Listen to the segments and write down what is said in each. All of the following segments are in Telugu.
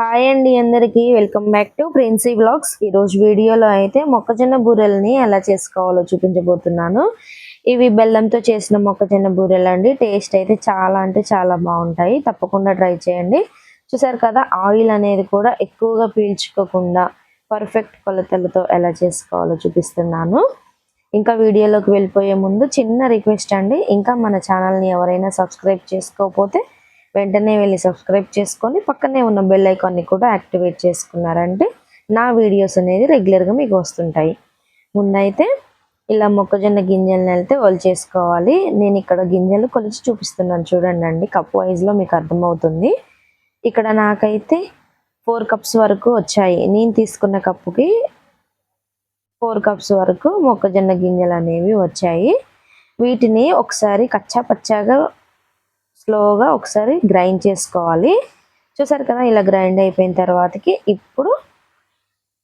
హాయ్ అండి అందరికీ. Welcome back to Princy blogs ఈరోజు వీడియోలో అయితే మొక్కజొన్న బూరెల్ని ఎలా చేసుకోవాలో చూపించబోతున్నాను. ఇవి బెల్లంతో చేసిన మొక్కజొన్న బూరెలు అండి. టేస్ట్ అయితే చాలా అంటే చాలా బాగుంటాయి. తప్పకుండా ట్రై చేయండి. చూసారు కదా ఆయిల్ అనేది కూడా ఎక్కువగా పీల్చుకోకుండా పర్ఫెక్ట్ కొలతలతో ఎలా చేసుకోవాలో చూపిస్తున్నాను. ఇంకా వీడియోలోకి వెళ్ళిపోయే ముందు చిన్న రిక్వెస్ట్ అండి. ఇంకా మన ఛానల్ని ఎవరైనా సబ్స్క్రైబ్ చేసుకోకపోతే వెంటనే వెళ్ళి సబ్స్క్రైబ్ చేసుకొని పక్కనే ఉన్న బెల్ ఐకాన్ని కూడా యాక్టివేట్ చేసుకున్నారంటే నా వీడియోస్ అనేది రెగ్యులర్గా మీకు వస్తుంటాయి. ముందైతే ఇలా మొక్కజొన్న గింజలను వెళ్తే చేసుకోవాలి. నేను ఇక్కడ గింజలు కొలిచి చూపిస్తున్నాను చూడండి అండి. కప్ వైజ్లో మీకు అర్థమవుతుంది. ఇక్కడ నాకైతే ఫోర్ కప్స్ వరకు వచ్చాయి. నేను తీసుకున్న కప్పుకి ఫోర్ కప్స్ వరకు మొక్కజొన్న గింజలు అనేవి వచ్చాయి. వీటిని ఒకసారి కచ్చా పచ్చాగా స్లోగా ఒకసారి గ్రైండ్ చేసుకోవాలి. చూసారు కదా ఇలా గ్రైండ్ అయిపోయిన తర్వాతకి ఇప్పుడు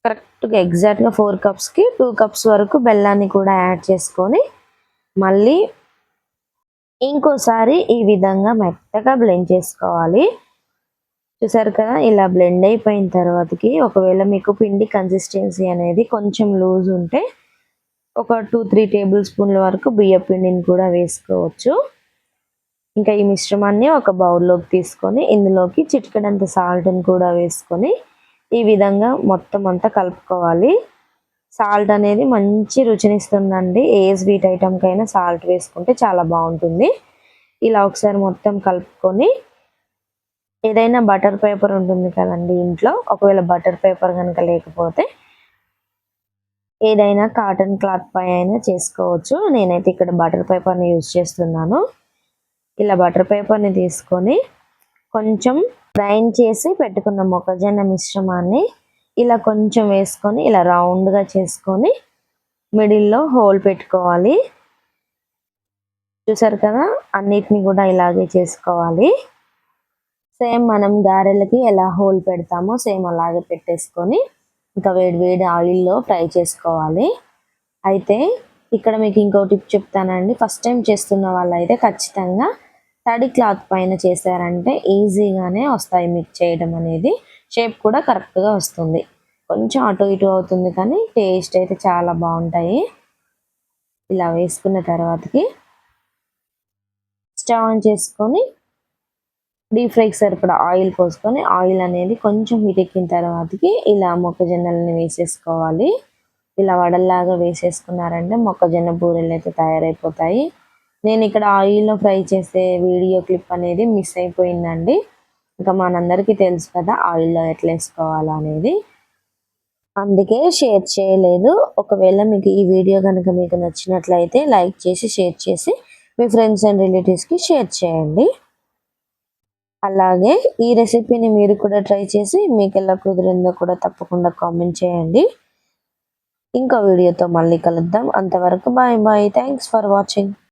కరెక్ట్గా ఎగ్జాక్ట్గా ఫోర్ కప్స్కి టూ కప్స్ వరకు బెల్లాన్ని కూడా యాడ్ చేసుకొని మళ్ళీ ఇంకోసారి ఈ విధంగా మెత్తగా బ్లెండ్ చేసుకోవాలి. చూసారు కదా ఇలా బ్లెండ్ అయిపోయిన తర్వాతకి ఒకవేళ మీకు పిండి కన్సిస్టెన్సీ అనేది కొంచెం లూజ్ ఉంటే ఒక టూ త్రీ టేబుల్ స్పూన్ల వరకు బియ్య పిండిని కూడా వేసుకోవచ్చు. ఇంకా ఈ మిశ్రమాన్ని ఒక బౌల్లోకి తీసుకొని ఇందులోకి చిటికడంత సాల్ట్ని కూడా వేసుకొని ఈ విధంగా మొత్తం అంతా కలుపుకోవాలి. సాల్ట్ అనేది మంచి రుచినిస్తుందండి. ఏ స్వీట్ ఐటెంకైనా సాల్ట్ వేసుకుంటే చాలా బాగుంటుంది. ఇలా ఒకసారి మొత్తం కలుపుకొని ఏదైనా బటర్ పేపర్ ఉంటుంది కదండి ఇంట్లో ఒకవేళ బటర్ పేపర్ కనుక లేకపోతే ఏదైనా కాటన్ క్లాత్ పై అయినా చేసుకోవచ్చు. నేనైతే ఇక్కడ బటర్ పేపర్ని యూజ్ చేస్తున్నాను. ఇలా బటర్ పేపర్ని తీసుకొని కొంచెం గ్రైండ్ చేసి పెట్టుకున్న మొక్కజొన్న మిశ్రమాన్ని ఇలా కొంచెం వేసుకొని ఇలా రౌండ్గా చేసుకొని మిడిల్లో హోల్ పెట్టుకోవాలి. చూసారు కదా? అన్నిటిని కూడా ఇలాగే చేసుకోవాలి. సేమ్ మనం గారెలకి ఎలా హోల్ పెడతామో సేమ్ అలాగే పెట్టేసుకొని ఇంకా వేడి వేడి ఆయిల్లో ఫ్రై చేసుకోవాలి. అయితే ఇక్కడ మీకు ఇంకో టిప్ చెప్తానండి. ఫస్ట్ టైం చేస్తున్న వాళ్ళు అయితే ఖచ్చితంగా తడి క్లాత్ పైన చేశారంటే ఈజీగానే వస్తాయి మీకు చేయడం అనేది. షేప్ కూడా కరెక్ట్గా వస్తుంది. కొంచెం అటు ఇటు అవుతుంది కానీ టేస్ట్ అయితే చాలా బాగుంటాయి. ఇలా వేసుకున్న తర్వాతకి స్టవ్ ఆన్ చేసుకొని డీప్ ఫ్రైకి సరిపడా ఆయిల్ పోసుకొని ఆయిల్ అనేది కొంచెం హీట్ ఎక్కిన తర్వాతకి ఇలా మొక్కజొన్నలని వేసేసుకోవాలి. ఇలా వడల్లాగా వేసేసుకున్నారంటే మొక్కజొన్న బూరెలు అయితే తయారైపోతాయి. నేను ఇక్కడ ఆయిల్లో ఫ్రై చేసే వీడియో క్లిప్ అనేది మిస్ అయిపోయిందండి. ఇంకా మనందరికీ తెలుసు కదా ఆయిల్లో ఎట్లా వేసుకోవాలో అనేది అందుకే షేర్ చేయలేదు. ఒకవేళ మీకు ఈ వీడియో కనుక మీకు నచ్చినట్లయితే లైక్ చేసి షేర్ చేసి మీ ఫ్రెండ్స్ అండ్ రిలేటివ్స్కి షేర్ చేయండి. అలాగే ఈ రెసిపీని మీరు కూడా ట్రై చేసి మీకు ఎలా కుదిరిందో కూడా తప్పకుండా కామెంట్ చేయండి. ఇంకో వీడియోతో మళ్ళీ కలుద్దాం. అంతవరకు bye bye. Thanks for watching.